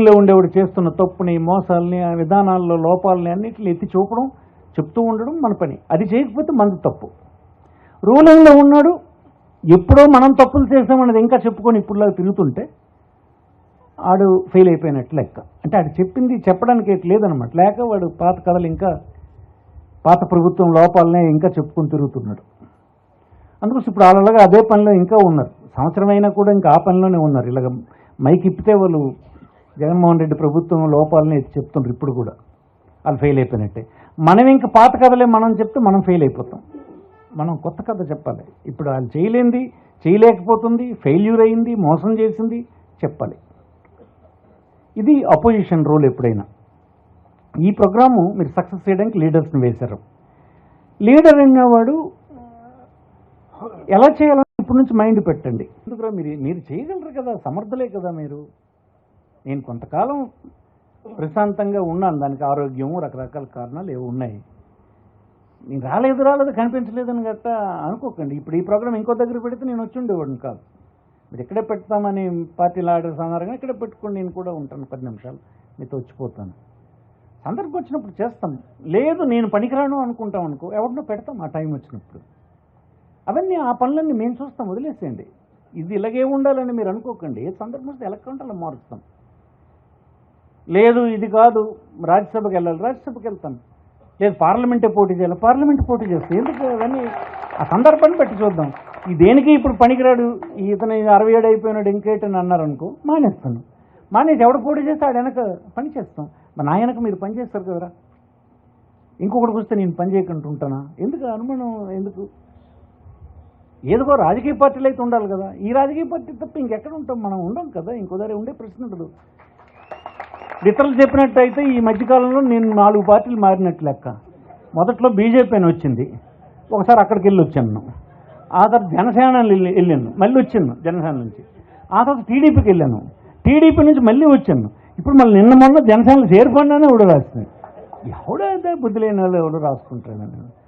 లో ఉండేవాడు చేస్తున్న తప్పుని మోసాలని ఆ విధానాల్లో లోపాలని అన్నిటిని ఎత్తి చూపడం చెప్తూ ఉండడం మన పని. అది చేయకపోతే మనది తప్పు. రూలింగ్లో ఉన్నాడు. ఎప్పుడో మనం తప్పులు చేసామన్నది ఇంకా చెప్పుకొని ఇప్పుడులాగా తిరుగుతుంటే ఆడు ఫెయిల్ అయిపోయినట్టు లెక్క. అంటే ఆడు చెప్పింది చెప్పడానికి లేదనమాట లేక వాడు పాత కథలు ఇంకా పాత ప్రభుత్వం లోపాలనే ఇంకా చెప్పుకొని తిరుగుతున్నాడు. అందుకోసం ఇప్పుడు వాళ్ళలాగా అదే పనిలో ఇంకా ఉన్నారు. సంవత్సరం అయినా కూడా ఇంకా ఆ పనిలోనే ఉన్నారు. ఇలాగ మైక్ ఇప్పితే వాళ్ళు జగన్మోహన్ రెడ్డి ప్రభుత్వం లోపాలని ఎత్తి ఇప్పుడు కూడా. వాళ్ళు ఫెయిల్ అయిపోయినట్టే. మనం ఇంకా పాత కథలే మనం చెప్తే మనం ఫెయిల్ అయిపోతాం. మనం కొత్త కథ చెప్పాలి. ఇప్పుడు వాళ్ళు చేయలేంది చేయలేకపోతుంది ఫెయిల్యూర్ అయింది మోసం చేసింది చెప్పాలి. ఇది అపోజిషన్ రోల్ ఎప్పుడైనా. ఈ ప్రోగ్రాము మీరు సక్సెస్ చేయడానికి లీడర్స్ని వేశారు. లీడర్ అనేవాడు ఎలా చేయాలని ఇప్పటి నుంచి మైండ్ పెట్టండి. ఎందుకురా మీరు మీరు చేయగలరు కదా సమర్థలే కదా మీరు. నేను కొంతకాలం ప్రశాంతంగా ఉన్నాను. దానికి ఆరోగ్యము రకరకాల కారణాలు ఏవో ఉన్నాయి. నేను రాలేదు రాలేదు కనిపించలేదని గట్ట అనుకోకండి. ఇప్పుడు ఈ ప్రోగ్రామ్ ఇంకో దగ్గర పెడితే నేను వచ్చి ఉండేవాడిని కాదు. మీరు ఎక్కడే పెడతామని పార్టీ ఆర్డర్స్ అన్నారు కానీ ఇక్కడే పెట్టుకోండి నేను కూడా ఉంటాను పది నిమిషాలు. మీతో వచ్చిపోతాను. సందర్భం వచ్చినప్పుడు చేస్తాం. లేదు నేను పనికిరాను అనుకుంటాం అనుకో ఎవరినో పెడతాం ఆ టైం వచ్చినప్పుడు. అవన్నీ ఆ పనులన్నీ మేము చూస్తాం వదిలేసేయండి. ఇది ఇలాగే ఉండాలని మీరు అనుకోకండి. ఏ సందర్భం వస్తే ఎలా కావాలంటే అలా మారుస్తాం. లేదు ఇది కాదు. రాజ్యసభకి వెళ్ళాలి. రాజ్యసభకి వెళ్తాను. లేదు పార్లమెంటే పోటీ చేయాలి. పార్లమెంట్ పోటీ చేస్తాను ఎందుకు? అవన్నీ ఆ సందర్భాన్ని బట్టి చూద్దాం. ఈ దేనికి ఇప్పుడు పనికిరాడు? ఈ ఇతను అరవై ఏడు అయిపోయినాడు ఇంకేటని అన్నారు అనుకో మానేస్తాను. మానేసి ఎవడు పోటీ చేస్తే ఆడ వెనక పని చేస్తాం. మా నాయనకు మీరు పని చేస్తారు కదరా? ఇంకొకటి వస్తే నేను పని చేయకుండా ఉంటానా? ఎందుకు? అనుమానం ఎందుకు? ఏదో రాజకీయ పార్టీలు అయితే ఉండాలి కదా. ఈ రాజకీయ పార్టీ తప్ప ఇంకెక్కడ ఉంటాం? మనం ఉండం కదా. ఇంకో ఉండే ప్రశ్న ఉండదు. ఇతరులు చెప్పినట్టయితే ఈ మధ్యకాలంలో నేను నాలుగు పార్టీలు మారినట్టు లెక్క. మొదట్లో బీజేపీ అని వచ్చింది. ఒకసారి అక్కడికి వెళ్ళి వచ్చాను ఆ తర్వాత జనసేన వెళ్ళి- వెళ్ళాను. మళ్ళీ వచ్చాను జనసేన నుంచి. ఆ తర్వాత టీడీపీకి వెళ్ళాను. టీడీపీ నుంచి మళ్ళీ వచ్చాను ఇప్పుడు మళ్ళీ నిన్న మొన్న జనసేనలో చేరుకున్నానే ఎవడో రాస్తుంది ఎవడైతే బుద్ధి లేని వాళ్ళు ఎవడు రాసుకుంటాను నేను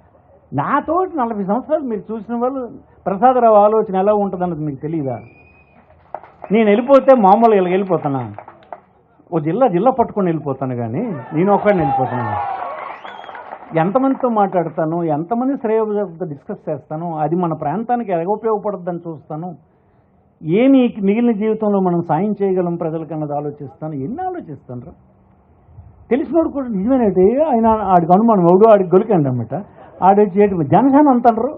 నాతో నలభై సంవత్సరాలు మీరు చూసిన వాళ్ళు ప్రసాదరావు ఆలోచన ఎలా ఉంటుందన్నది మీకు తెలియదా? నేను వెళ్ళిపోతే మామూలుగా ఇలా వెళ్ళిపోతానా? ఓ జిల్లా జిల్లా పట్టుకొని వెళ్ళిపోతాను కానీ నేను ఒక్కడిని వెళ్ళిపోతాను. ఎంతమందితో మాట్లాడతాను ఎంతమంది శ్రేయోభివృద్ధితో డిస్కస్ చేస్తాను అది మన ప్రాంతానికి ఎలాగ ఉపయోగపడుతుందని చూస్తాను. ఏమి మిగిలిన జీవితంలో మనం సాయం చేయగలం ప్రజలకన్నది ఆలోచిస్తాను ఎన్ని ఆలోచిస్తాను రా. తెలిసినోడు కూడా నిజమేనైతే ఆయన ఆడికి అనుమానం ఎవడు ఆడికి గొలికండి అనమాట ఆడొచ్చి ఏంటి జనసేన అంటారు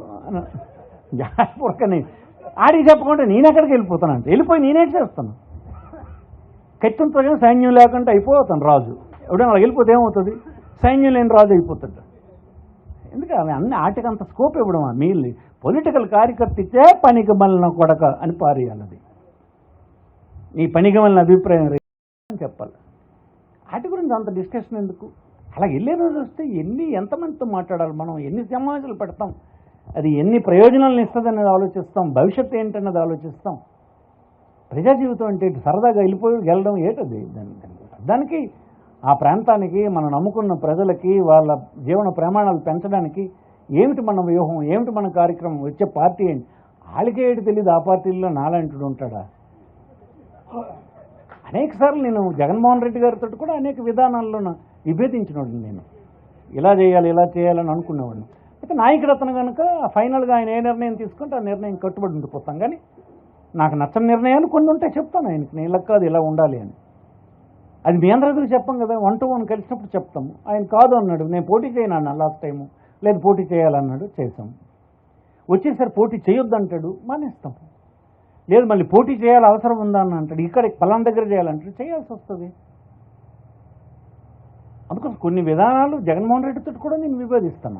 ఆడికి చెప్పకుండా నేను ఎక్కడికి వెళ్ళిపోతానంట వెళ్ళిపోయి నేనే చేస్తాను. కత్తితో సైన్యం లేకుండా అయిపోతాను రాజు. ఎవడైనా అలా వెళ్ళిపోతే ఏమవుతుంది? సైన్యం లేని రాజు అయిపోతాడు. ఎందుకంటే అవి అన్ని ఆటకి అంత స్కోప్ ఇవ్వడం మీల్ని? పొలిటికల్ కార్యకర్త ఇచ్చే పనికి మళ్ళీ కొడక అని పారేయాలది నీ పనికి మళ్ళిన అభిప్రాయం అని చెప్పాలి. వాటి గురించి అంత డిస్కషన్ ఎందుకు? అలా వెళ్ళే రోజు వస్తే ఎన్ని ఎంతమందితో మాట్లాడాలి మనం? ఎన్ని సమాజాలు పెడతాం? అది ఎన్ని ప్రయోజనాలను ఇస్తుందనేది ఆలోచిస్తాం? భవిష్యత్తు ఏంటన్నది ఆలోచిస్తాం? ప్రజా జీవితం అంటే సరదాగా వెళ్ళిపోయి వెళ్ళడం ఏటది? దాని దానికి ఆ ప్రాంతానికి మనం నమ్ముకున్న ప్రజలకి వాళ్ళ జీవన ప్రమాణాలు పెంచడానికి ఏమిటి మన వ్యూహం ఏమిటి మన కార్యక్రమం వచ్చే పార్టీ ఏంటి? వాళ్ళకే ఏటి తెలియదు ఆ పార్టీల్లో నాలంటుడు ఉంటాడా? అనేక సార్లు నేను జగన్మోహన్ రెడ్డి గారితో కూడా అనేక విధానాల్లో విభేదించినవాడిని నేను. ఇలా చేయాలి ఇలా చేయాలని అనుకునేవాడిని. అయితే నాయకుడు అతను కనుక ఫైనల్గా ఆయన ఏ నిర్ణయం తీసుకుంటే ఆ నిర్ణయం కట్టుబడి ఉండిపోతాం. కానీ నాకు నచ్చని నిర్ణయాలు కొన్ని ఉంటాయి చెప్తాను. ఆయనకి నేను ఇలా కాదు ఇలా ఉండాలి అని. అది మీ అందరి ఎదురు చెప్పం కదా వన్ టు వన్ కలిసినప్పుడు చెప్తాము ఆయన కాదు అన్నాడు నేను పోటీ చేయను అన్న లాస్ట్ టైము లేదు పోటీ చేయాలన్నాడు చేసాము వచ్చేసరి పోటీ చేయొద్దంటాడు మానేస్తాం. లేదు మళ్ళీ పోటీ చేయాలి అవసరం ఉందా అని అంటాడు ఇక్కడ పలాన దగ్గర చేయాలంటాడు చేయాల్సి వస్తుంది. అందుకోసం కొన్ని విధానాలు జగన్మోహన్ రెడ్డితో కూడా నేను విభేదిస్తాను.